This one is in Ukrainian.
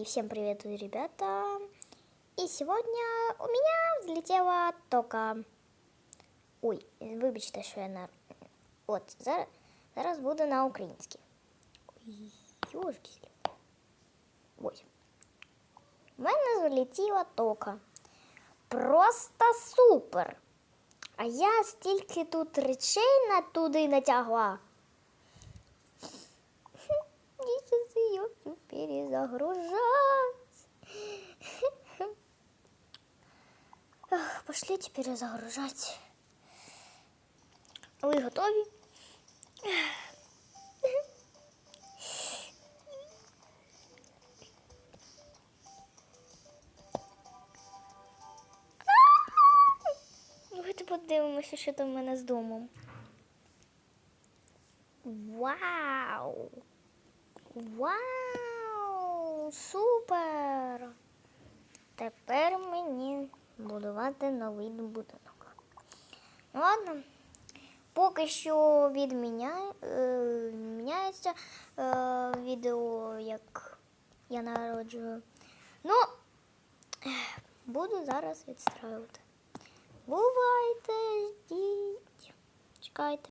И всем привет, ребята. И сегодня у меня взлетела тока. Ой, вибачте, що я на. От, зараз, зараз буду на українській. Ой, Йошки. Ой. У мене залетіла тока. Просто супер. А я стільки тут речей на туди натягла. Я сейчас ее всю Перезагружать. Ах, Пошлите перезагружать. Вы готовы? Давайте подивимося, що там в мене з домом. Вау! Вау! Супер! Тепер мені будувати новий будинок. Ну ладно. Поки що відміняє, е, міняється е, відео, як я народжую. Ну, буду зараз відстраювати. Бувайте, ждіть. Чекайте.